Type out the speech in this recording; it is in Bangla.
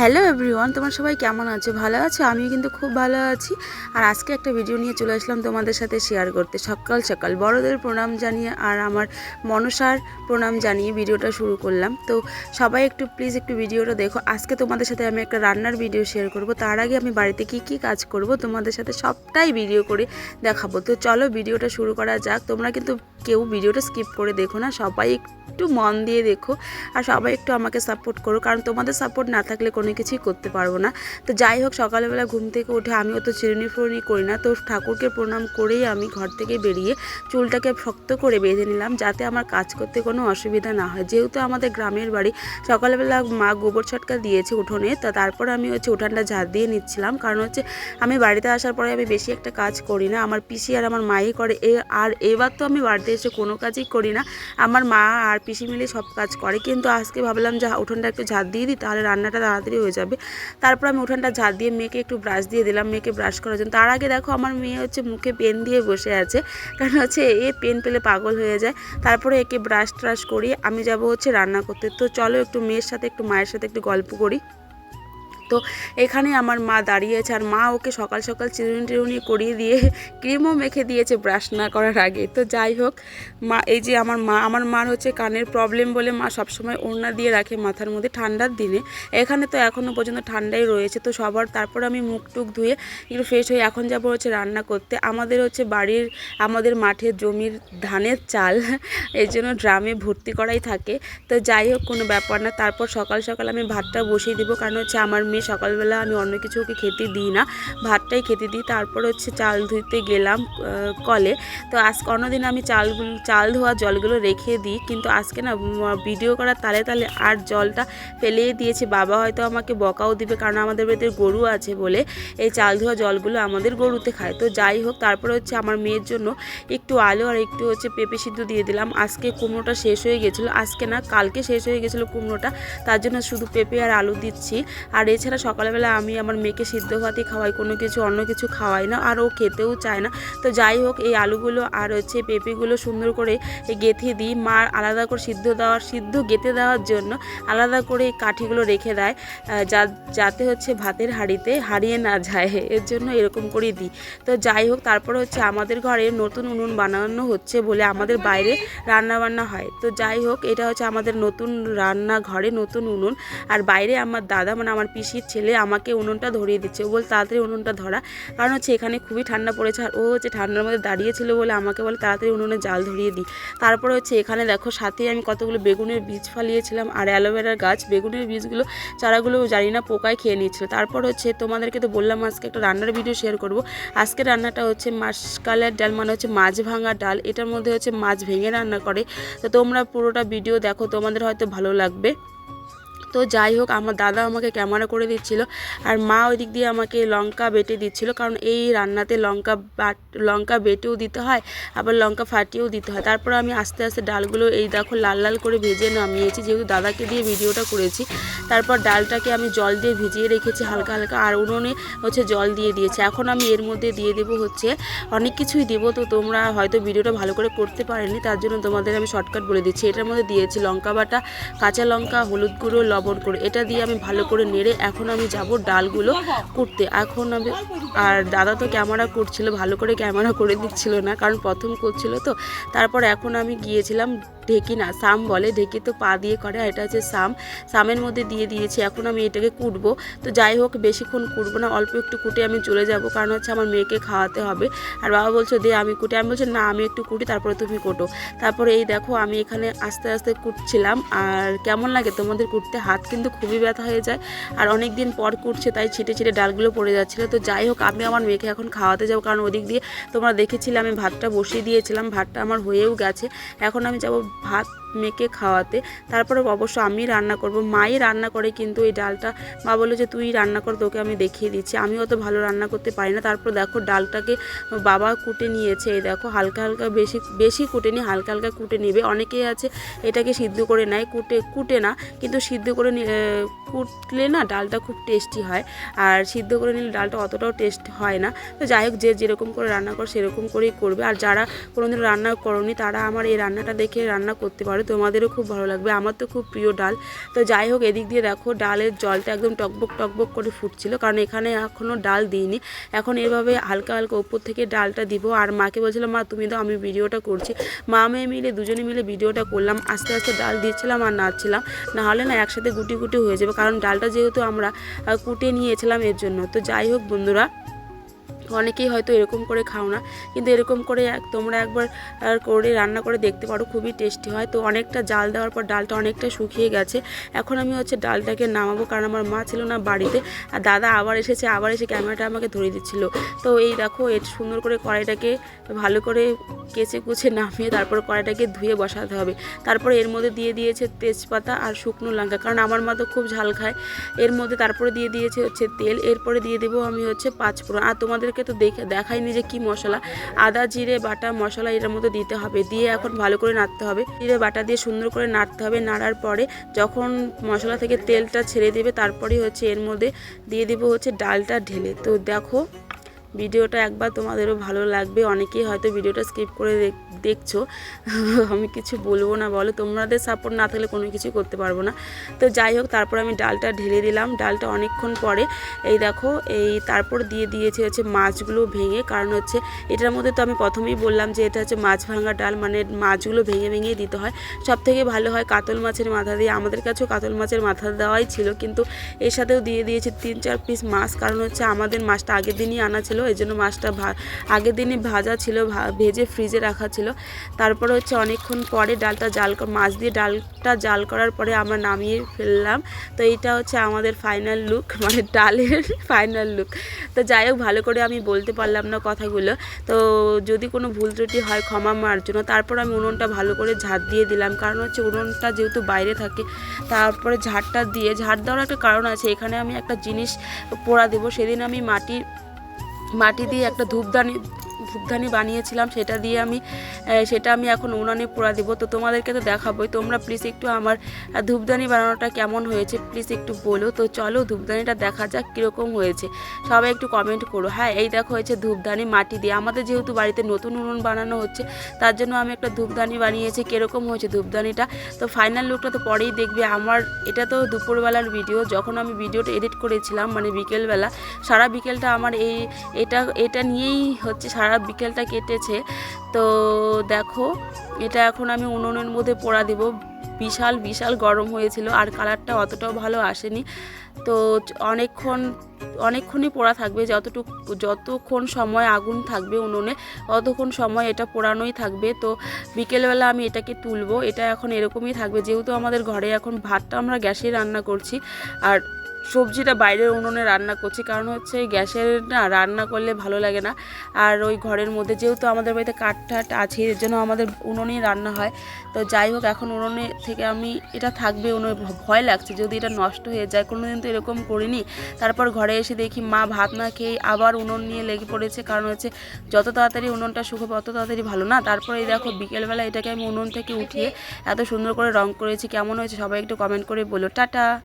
হ্যালো এভরিওয়ান, তোমার সবাই কেমন আছো? ভালো আছো? আমিও কিন্তু খুব ভালো আছি। আর আজকে একটা ভিডিও নিয়ে চলে আসলাম তোমাদের সাথে শেয়ার করতে। সকাল সকাল বড়দের প্রণাম জানিয়ে আর আমার মনসার প্রণাম জানিয়ে ভিডিওটা শুরু করলাম। তো সবাই একটু প্লিজ একটু ভিডিওটা দেখো। আজকে তোমাদের সাথে আমি একটা রান্নার ভিডিও শেয়ার করব। তার আগে আমি বাড়িতে কি কি কাজ করব তোমাদের সাথে সবটাই ভিডিও করে দেখাবো। তো চলো ভিডিওটা শুরু করা যাক। তোমরা কিন্তু কেউ ভিডিওটা স্কিপ করে দেখো না, সবাই একটু মন দিয়ে দেখো আর সবাই একটু আমাকে সাপোর্ট করো, কারণ তোমাদের সাপোর্ট না থাকলে কোনো কিছুই করতে পারব না। তো যাই হোক, সকালবেলা ঘুম থেকে উঠে আমি অত চিরুনি ফুরুনি করি না, তো ঠাকুরকে প্রণাম করেই আমি ঘর থেকে বেরিয়ে চুলটাকে শক্ত করে বেঁধে নিলাম, যাতে আমার কাজ করতে কোনো অসুবিধা না হয়। যেহেতু আমাদের গ্রামের বাড়ি সকালবেলা মা গোবর ছটকা দিয়েছে উঠোনে, তা তারপর আমি হচ্ছে উঠানটা ঝাড় দিয়ে নিচ্ছিলাম, কারণ হচ্ছে আমি বাড়িতে আসার পরে আমি বেশি একটা কাজ করি না, আমার পিসি আর আমার মাই করে, এ আর এবার তো আমি বাড়িতে এসে কোনো কাজই করি না। আমার মা আর পিসি মিলে সব কাজ করে। কিন্তু আজকে ভাবলাম, যে, উঠোনটা একটু ঝাড় দিয়ে দিই, তাহলে রান্নাটা তাড়াতাড়ি হয়ে যাবে। তারপর আমি উঠানটা ঝাড় দিয়ে মেয়েকে একটু ব্রাশ দিয়ে দিলাম। মেয়েকে ব্রাশ করার জন্য। তার আগে দেখো, আমার মেয়ে হচ্ছে মুখে পেন দিয়ে বসে আছে। কারণ হচ্ছে এ পেন পেলে পাগল হয়ে যায়। তারপরে একে ব্রাশ ট্রাশ করি। আমি যাব হচ্ছে রান্না করতে। তো চলো একটু মেয়ের সাথে, একটু মায়ের সাথে একটু গল্প করি। তো এখানে আমার মা দাঁড়িয়েছে আর মা ওকে সকাল সকাল চিরুনি টিরুনি করিয়ে দিয়ে ক্রিমও মেখে দিয়েছে ব্রাশ না করার আগে। তো যাই হোক, মা, এই যে আমার মা, আমার মার হচ্ছে কানের প্রবলেম বলে মা সবসময় ওড়না দিয়ে রাখে মাথার মধ্যে ঠান্ডার দিনে। এখানে তো এখনও পর্যন্ত ঠান্ডাই রয়েছে, তো সবার তারপর আমি মুখ টুক ধুয়ে একটু ফ্রেশ হয়ে এখন যাব হচ্ছে রান্না করতে। আমাদের হচ্ছে বাড়ির, আমাদের মাঠের জমির ধানের চাল এই জন্য ড্রামে ভর্তি করাই থাকে। তো যাই হোক, কোনো ব্যাপার না, তারপর সকাল সকাল আমি ভাতটা বসিয়ে দিব। কারণ হচ্ছে আমার মেয়ে সকালবেলা আমি অন্য কিছু ওকে খেতে দিই না, ভাতটাই খেতে দিই। তারপর হচ্ছে চাল ধুইতে গেলাম কলে। তো আজ অন্যদিন আমি চালগুলো চাল ধোয়া জলগুলো রেখে দিই, কিন্তু আজকে না ভিডিও করার তালে তালে আর জলটা ফেলেই দিয়েছে। বাবা হয়তো আমাকে বকাও দিবে, কারণ আমাদের বাড়িতে গরু আছে বলে এই চাল ধোয়া জলগুলো আমাদের গরুতে খায়। তো যাই হোক, তারপরে হচ্ছে আমার মেয়ের জন্য একটু আলু আর একটু হচ্ছে পেঁপে সিদ্ধ দিয়ে দিলাম। আজকে কুমড়োটা শেষ হয়ে গেছিল। আজকে না, কালকে শেষ হয়ে গেছিল কুমড়োটা। তার জন্য শুধু পেঁপে আর আলু দিচ্ছি। আর এছাড়া সকালবেলা আমি আমার মেয়েকে সিদ্ধ ভাতই খাওয়াই, কোনো কিছু অন্য কিছু খাওয়াই না, আর ও খেতেও চায় না। তো যাই হোক, এই আলুগুলো আর হচ্ছে পেঁপেগুলো সুন্দর করে গেঁথে দিই। মার আলাদা করে সিদ্ধ দেওয়ার, সিদ্ধ গেঁথে দেওয়ার জন্য আলাদা করে এই কাঠিগুলো রেখে দেয় যা- যাতে হচ্ছে ভাতের হাঁড়িতে হারিয়ে না যায়। এর জন্য এরকম করে দিই। তো যাই হোক, তারপর হচ্ছে আমাদের ঘরে নতুন উনুন বানানো হচ্ছে বলে আমাদের বাইরে রান্না বান্না হয়। তো যাই হোক, এটা হচ্ছে আমাদের নতুন রান্না ঘরে নতুন উনুন। আর বাইরে আমার দাদা মানে আমার পিসির ছেলে আমাকে উনুনটা ধরিয়ে দিচ্ছে। ও বল, তাড়াতাড়ি উনুনটা ধরা। কারণ হচ্ছে এখানে খুবই ঠান্ডা পড়েছে। আর ও হচ্ছে ঠান্ডার মধ্যে দাঁড়িয়েছিল বলে আমাকে বলে, তাড়াতাড়ি উনুনে জাল ধরিয়ে দিই। তারপরে হচ্ছে এখানে দেখো সাথে আমি কতগুলো বেগুনের বীজ ফালিয়েছিলাম আর অ্যালোভেরার গাছ। বেগুনের বীজগুলো চারাগুলো জানি না পোকায় খেয়ে নিয়েছিল। তারপর হচ্ছে তোমাদেরকে তো বললাম, আজকে একটা রান্নার ভিডিও শেয়ার করব। আজকে রান্নাটা হচ্ছে মাসকালের ডাল মানে হচ্ছে মাছ ভাঙা ডাল। এটার মধ্যে হচ্ছে মাছ ভেঙে রান্না করে। তো তোমরা পুরোটা ভিডিও দেখো, তোমাদের হয়তো ভালো লাগবে। তো যাই হোক, আমার দাদা আমাকে ক্যামেরা করে দিচ্ছিল আর মা ওই দিক দিয়ে আমাকে লঙ্কা বেটে দিচ্ছিল কারণ এই রান্নাতে লঙ্কা বাট, লঙ্কা বেটেও দিতে হয়, আবার লঙ্কা ফাটিয়েও দিতে হয়। তারপর আমি আস্তে আস্তে ডালগুলো এই দেখো লাল লাল করে ভেজে নামিয়েছি, যেহেতু দাদাকে দিয়ে ভিডিওটা করেছি। তারপর ডালটাকে আমি জল দিয়ে ভিজিয়ে রেখেছি হালকা হালকা আর উনুনে হচ্ছে জল দিয়ে দিয়েছি। এখন আমি এর মধ্যে দিয়ে দেবো হচ্ছে, অনেক কিছুই দেবো তো তোমরা হয়তো ভিডিওটা ভালো করে করতে পারেনি, তার জন্য তোমাদের আমি শর্টকাট বলে দিচ্ছি। এটার মধ্যে দিয়েছি লঙ্কা বাটা, কাঁচা লঙ্কা, হলুদ গুঁড়ো লবণ করে, এটা দিয়ে আমি ভালো করে নেড়ে এখন আমি যাব ডালগুলো করতে এখন আমি, আর দাদা তো ক্যামেরা করছিল, ভালো করে ক্যামেরা করে দিচ্ছিল না, কারণ প্রথম করছিল তো। তারপর এখন আমি গিয়েছিলাম ঢেকি না, সাম বলে, ঢেকি তো পা দিয়ে করে এটা হচ্ছে সাম। সামের মধ্যে দিয়ে দিয়েছি, এখন আমি এটাকে কুটবো। তো যাই হোক, বেশিক্ষণ কুটবো না, অল্প একটু কুটে আমি চলে যাব, কারণ হচ্ছে আমার মেয়েকে খাওয়াতে হবে। আর বাবা বলছে, দে, আমি কুটে। আমি বলছি, না, আমি একটু কুটি, তারপরে তুমি কোটো। তারপরে এই দেখো, আমি এখানে আস্তে আস্তে কুটছিলাম। আর কেমন লাগে তোমাদের কুটতে? হাত কিন্তু খুবই ব্যথা হয়ে যায়। আর অনেক দিন পর কুটছে, তাই ছিটে ছিটে ডালগুলো পড়ে যাচ্ছিল। তো যাই হোক, আমি আমার মেয়েকে এখন খাওয়াতে যাব, কারণ ওদিক দিয়ে তোমরা দেখেছিলে, আমি ভাতটা বসিয়ে দিয়েছিলাম। ভাতটা আমার হয়েও গেছে। এখন আমি যাব ভাত মেয়েকে খাওয়াতে। তারপরে অবশ্য আমি রান্না করব। মাই রান্না করে কিন্তু এই ডালটা মা বলল যে, তুই রান্না কর, তোকে আমি দেখিয়ে দিচ্ছি। আমি অত ভালো রান্না করতে পারি না। তারপর দেখো ডালটাকে বাবা কুটে নিয়েছে। এই দেখো, হালকা হালকা বেশি বেশি কুটে নিয়ে হালকা হালকা কুটে নেবে। অনেকেই আছে এটাকে সিদ্ধ করে নেয়। কুটে কুটে না, কিন্তু সিদ্ধ করে নি- কুটলে না ডালটা খুব টেস্টি হয়। আর সিদ্ধ করে নিলে ডালটা অতটাও টেস্ট হয় না। তো যাই হোক, যে যেরকম করে রান্না কর, সেরকম করেই করবে। আর যারা কোনোদিন রান্না করনি, তারা আমার এই রান্নাটা দেখে রান্না করতে পারো। পারো তোমাদেরও খুব ভালো লাগবে। আমার তো খুব প্রিয় ডাল। তো যাই হোক, এদিক দিয়ে দেখো, ডালের জলটা একদম টকবক টকবক করে ফুটছিল। কারণ এখানে এখনও ডাল দিইনি। এখন এভাবে হালকা হালকা উপর থেকে ডালটা দিব। আর মাকে বলছিলাম, মা, তুমি দাও, আমি ভিডিওটা করছি। মা মেয়ে মিলে দুজনে মিলে ভিডিওটা করলাম। আস্তে আস্তে ডাল দিচ্ছিলাম আর নাড়ছিলাম। না হলে না একসাথে গুটি গুটি হয়ে যাবে। কারণ ডালটা যেহেতু আমরা কুটে নিয়েছিলাম এর জন্য। তো যাই হোক, বন্ধুরা অনেকেই হয়তো এরকম করে খাও না, কিন্তু এরকম করে তোমরা একবার করে রান্না করে দেখতে পারো, খুবই টেস্টি হয়। তো অনেকটা জাল দেওয়ার পর ডালটা অনেকটা শুকিয়ে গেছে। এখন আমি হচ্ছে ডালটাকে নামাবো, কারণ আমার মা ছিল না বাড়িতে, আর দাদা আবার এসেছে, আবার এসে ক্যামেরাটা আমাকে ধরিয়ে দিচ্ছিল। তো এই দেখো, এর সুন্দর করে কড়াইটাকে ভালো করে কেচে কুচে নামিয়ে তারপর কড়াইটাকে ধুয়ে বসাতে হবে। তারপরে এর মধ্যে দিয়ে দিয়েছে তেজপাতা আর শুকনো লঙ্কা, কারণ আমার মা তো খুব ঝাল খায়। এর মধ্যে তারপরে দিয়ে দিয়েছে হচ্ছে তেল, এরপরে দিয়ে দেবো আমি হচ্ছে পাঁচ পাঁচফোড়ন। আর তোমাদেরকে তো দেখে দেখাইনি যে কি মশলা। আদা, জিরে, বাটা, মশলা এটার মধ্যে দিতে হবে। দিয়ে এখন ভালো করে নাড়তে হবে। জিরে, বাটা দিয়ে সুন্দর করে নাড়তে হবে। নাড়ার পরে যখন মশলা থেকে তেলটা ছেড়ে দেবে তারপরে হচ্ছে এর মধ্যে দিয়ে দেবো হচ্ছে ডালটা ঢেলে। তো দেখো ভিডিওটা একবার তোমাদেরও ভালো লাগবে। অনেকেই হয়তো ভিডিওটা স্কিপ করে দেখ- দেখছ। আমি কিছু বলব না, বলো। তোমাদের সাপোর্ট না থাকলে কোনো কিছু করতে পারব না। তো যাই হোক, তারপর আমি ডালটা ঢেলে দিলাম। ডালটা অনেকক্ষণ পরে, এই দেখো, এই তারপর দিয়ে দিয়েছে হচ্ছে মাছগুলো ভেঙে। কারণ হচ্ছে, এটার মধ্যে তো আমি প্রথমেই বললাম যে এটা হচ্ছে মাছ ভাঙা ডাল মানে মাছগুলো ভেঙে ভেঙেই দিতে হয়। সব থেকে ভালো হয় কাতল মাছের মাথা দিয়ে। আমাদের কাছেও কাতল মাছের মাথা দেওয়াই ছিল। কিন্তু এর সাথেও দিয়ে দিয়েছে তিন, চার পিস মাছ। কারণ হচ্ছে আমাদের মাছটা আগের দিনই আনা ছিল। এই জন্য মাছটা আগের দিনই ভাজা ছিল ভেজে ফ্রিজে রাখা ছিল। তারপরে হচ্ছে অনেকক্ষণ পরে ডালটা জাল মাছ দিয়ে ডালটা জাল করার পরে আমরা নামিয়ে ফেললাম। তো এইটা হচ্ছে আমাদের ফাইনাল লুক মানে ডালের ফাইনাল লুক তো যাই হোক, ভালো করে আমি বলতে পারলাম না কথাগুলো। তো যদি কোনো ভুল ত্রুটি হয়, ক্ষমা মার জন্য। তারপর আমি উনুনটা ভালো করে ঝাঁট দিয়ে দিলাম। কারণ হচ্ছে উনুনটা যেহেতু বাইরে থাকে, তারপরে ঝাড়টা দিয়ে ঝাড় দেওয়ার একটা কারণ আছে। এখানে আমি একটা জিনিস পোড়া দেবো। সেদিন আমি মাটি মাটি দিয়ে একটা ধূপদানি ধূপদানি বানিয়েছিলাম সেটা দিয়ে আমি সেটা আমি এখন উনানে পোড়া দিব। তো তোমাদেরকে তো দেখাবোই তোমরা প্লিজ একটু আমার আহ, ধূপদানি বানানোটা কেমন হয়েছে প্লিজ একটু বলো। তো চলো ধূপদানিটা দেখা যাক কীরকম হয়েছে। সবাই একটু কমেন্ট করো। হ্যাঁ এই দেখো হয়েছে ধূপদানি মাটি দিয়ে। আমাদের যেহেতু বাড়িতে নতুন উনুন বানানো হচ্ছে তার জন্য আমি একটা ধূপদানি বানিয়েছি। কীরকম হয়েছে ধূপদানিটা? তো ফাইনাল লুকটা তো পরেই দেখবে। আমার এটা তো দুপুরবেলার ভিডিও যখন আমি ভিডিওটা এডিট করেছিলাম মানে বিকেলবেলা সারা বিকেলটা আমার এই এটা এটা নিয়েই হচ্ছে সারা বিকেলটা কেটেছে। তো দেখো, এটা এখন আমি উনুনের মধ্যে পোড়া দেব। বিশাল বিশাল গরম হয়েছিল আর কালারটা অতটাও ভালো আসেনি। তো অনেকক্ষণ, অনেকক্ষণই পোড়া থাকবে। যতটুকু, যতক্ষণ সময় আগুন থাকবে উনুনে, ততক্ষণ সময় এটা পোড়ানোই থাকবে। তো বিকেলবেলা আমি এটাকে তুলবো। এটা এখন এরকমই থাকবে। যেহেতু আমাদের ঘরে এখন ভাতটা আমরা গ্যাসে রান্না করছি। আর সবজিটা বাইরের উনুনে রান্না করছি। কারণ হচ্ছে গ্যাসের না রান্না করলে ভালো লাগে না। আর ওই ঘরের মধ্যে যেহেতু আমাদের বাড়িতে কাঠ টাঠ আছে, এর জন্য আমাদের উনুনেই রান্না হয়। তো যাই হোক, এখন উনুনে থেকে আমি এটা থাকবে, উনুনে ভয় লাগছে। যদি এটা নষ্ট হয়ে যায় কোনো দিন তো এরকম করিনি। তারপর ঘরে এসে দেখি মা ভাত না খেয়ে আবার উনুন নিয়ে লেগে পড়েছে। কারণ হচ্ছে যত তাড়াতাড়ি উনুনটা শুকোবে অত তাড়াতাড়ি ভালো না। তারপরে এই দেখো, বিকেলবেলা এটাকে আমি উনুন থেকে উঠিয়ে এত সুন্দর করে রং করেছি। কেমন হয়েছে সবাই একটু কমেন্ট করে বলো। টাটা!